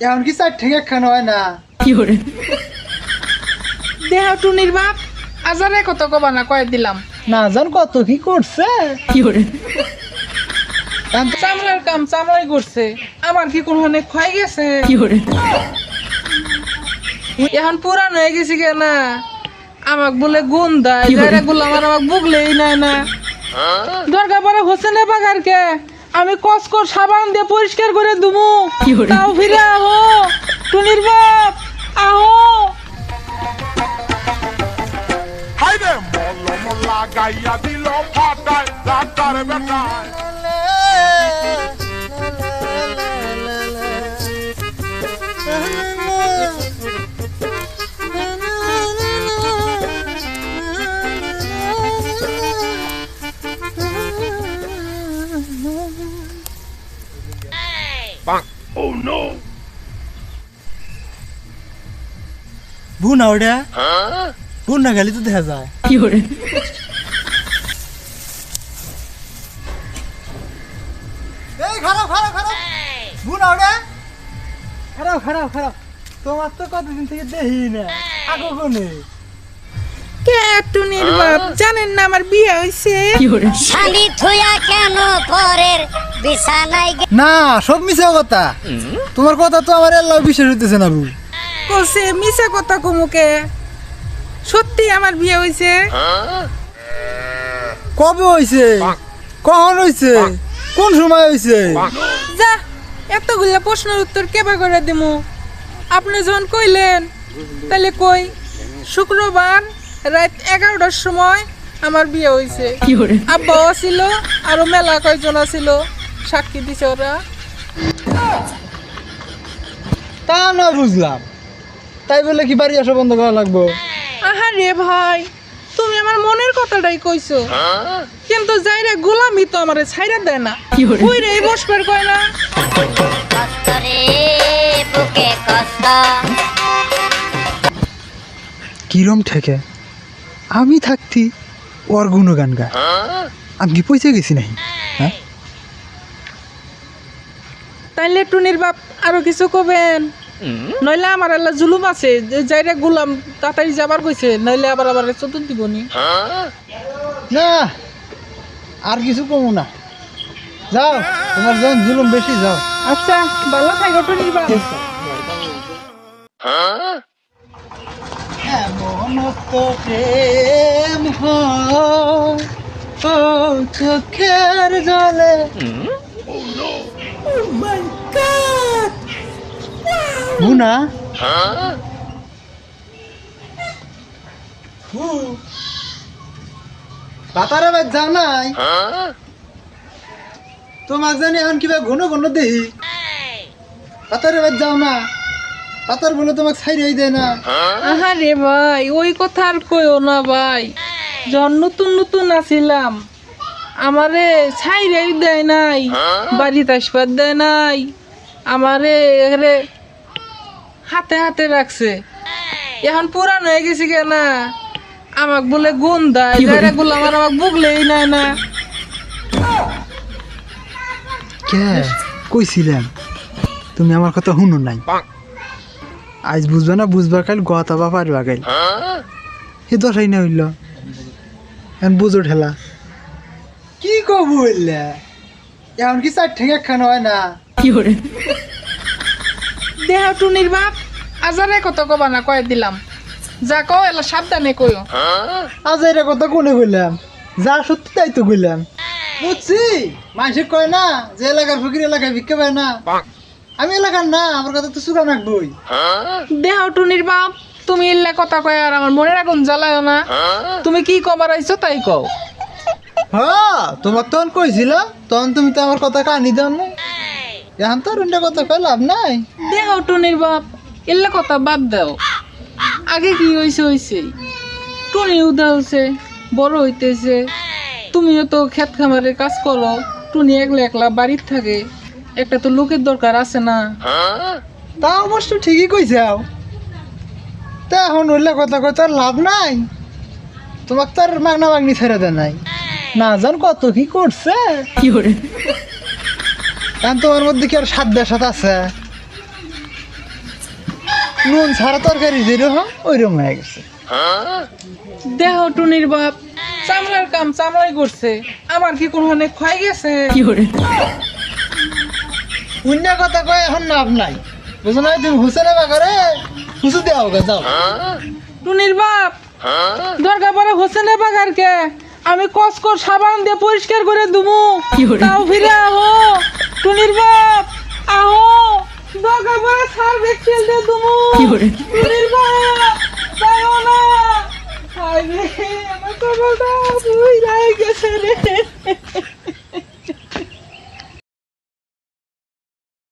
এখন কি চার ঠেঙে খানো হয় না। দেহ টুনির বাপ আজারে কত কবা না কয়ে দিলাম। না জান কত? কি করছে? এখন তো- চামড়ার কাম চামড়াই করছে আমার কি কোনখানে ক্ষয় গেছে? এখন পুরান হয়ে গেছি কে না। আমাক বলে গুণ দেয়গুলো আমার আমাক বুগলেই নাই না। দরকার পরে হোসেনে বাগার কে আমি কসকর সাবান দিয়ে পরিষ্কার করে দুমু। তাও ফিরে আহো টুনির বাপ আহো। হাইরে মলম লাগাইয়া দিল ফাটায় ডাক্তার বেটায়। ভু না ওটা ভু না গেলি তো দেখা যায়। এই খারাপ খারাপ খারাপ। ভু না ওটা খারাপ খারাপ খারাপ। তোমার তো কতদিন থেকে দেখি না। আগো কোনে? কে টুনির বাপ জানেন না আমার বিয়ে হয়েছে শালি থুয়া কেন পরের বিছানায় না সব মিছে কথা। তোমার কথা তো আমার এল্লাহ বিশ্বাস হইতেছে না বু কসে মিশা কথা কমুকে সত্যি আমার বিয়ে হয়েছে কবে হইছে? কখন হইছে? কোন সময় হইছে? যা এতগুলা প্রশ্নের উত্তর কেবা করে দিমু? আপনি যখন কইলেন তাহলে কই? শুক্রবার? রাত এগারোটার সময় আমার বিয়ে হয়েছে আব্বাও ছিল আরও মেলা কয়জন ছিল সাক্ষী দিছে ওরা। তা না বুঝলাম। তাই বলে কি বাড়ি আসা বন্ধ করা লাগবো? আহা রে ভাই তুমি আমার মনের কথাটাই কইছো। কিন্তু যাই যাইরে গোলামি তো আমারে ছাইরা দেয় না। ওই রে বসবার কয় না। কষ্ট রে বুকে কষ্ট। কিরম ঠেকে আমি থাকতি ওর গুণগান গায়। আমি কি পয়সা গেছি নাই হ্যাঁ? তাইলে টুনির বাপ আরও কিছু কবেন? নইলে আমার আল্লাহ জুলুম আছে যে যাইরে গোলাম তাড়াতাড়ি যাবার কইছে নইলে আবার আবার চতুর দিবনি না। আর কিছু কমু না। যাও তোমার যখন জুলুম বেশি যাও। আচ্ছা ভালো থাকো টুনির বাপ। এমন তো প্রেম ও চোখের জলে। বুনা বাতারে বাদ যাও নাই। তোমাক জানি এখন কিবা ঘন ঘন দেহি। বাতারে বাদ যাও না। বাতার বলে তোমাক ছাইড়াই দেয় না। আহা রে ভাই ওই কথা আর কইও না ভাই। যখন নতুন নতুন আছিলাম আমারে ছাইরেই দেয় নাই বাড়িতে আসবার দেয় নাই। আমারে এরে হাতে হাতে রাখছে। এখন পুরান হয়ে গেছি কেনা আমাক বলে গুণ দেয় যারা গুলো আমার আমাক বুকলেই নাই না। কে? কইছিলাম। তুমি আমার কথা শুনো নাই। আজ বুঝবা না বুঝবার কাল গতা বা পারবা কাল সে দশাই না হইল। এখন বুঝো ঠেলা। কি কব বললে এখন কি চার ঠেঙে খানো হয় না? দেহ টুনির বাপ আজারে কত কবা না কয়ে দিলাম। যা কও এলা সাবধানে কইও। আজ এটা কথা কোনে কইলাম? যা সত্যি তাই তো কইলাম। বুঝছি? মানুষে কয় না যে এলাকার ফকির এলাকায় ভিক্ষা পায় না। আমি এলাকার না আমার কথা তো চুরা রাখবই দেহ টুনির বাপ তুমি এল্লা কথা কয় আর আমার মনের আগুন জ্বালায় না। তুমি কি কবার আইছো তাই কও। হ্যাঁ তোমার তখন কইছিল তখন তুমি তো আমার কথা কানি দাও না এখন তো রুন্ডা কথা কয় লাভ নাই। দেহ টুনির বাপ এল্লা কথা বাদ দাও। আগে কি হইছে হইছে। টুনি উদা হইছে বড় হইতেছে। তুমিও তো ক্ষেত খামারে কাজ করো। টুনি একলা একলা বাড়ির থাকে। একটা তো লোকের দরকার আছে না। তা অবশ্য ঠিকই কইছাও তা এখন উল্লেখ কথা তার লাভ নাই। তোমাক তার মাগনা মাগনি ছেড়ে দেয় নাই। না জান কত কি করছে। কি করে? এখন তোমার মধ্যে কি আর সাত দেশাত আছে? নুন ছাড়া তরকারি যেরকম ওইরকম হয়ে গেছে। দেহ টুনির বাপ চামড়ার কাম চামড়াই করছে। আমার কি কোনো অনেক ক্ষয় গেছে? অন্য কথা কয় এখন লাভ নাই। বুঝো না তুমি হুসেনে বাগারে হুসু দেওয়া হোক যাও। টুনির বাপ দরকার পরে হোসেনের বাগার কে আমি কসকর সাবান দিয়ে পরিষ্কার করে দুমু। তাও ফিরে আহো। টুনির বাপ আহো। দরকার পরে সার্ভ এক্সেল দিয়ে দুমু। টুনির বাপ যাও না। হায় রে আমার কপালটা বুই গেছে রে।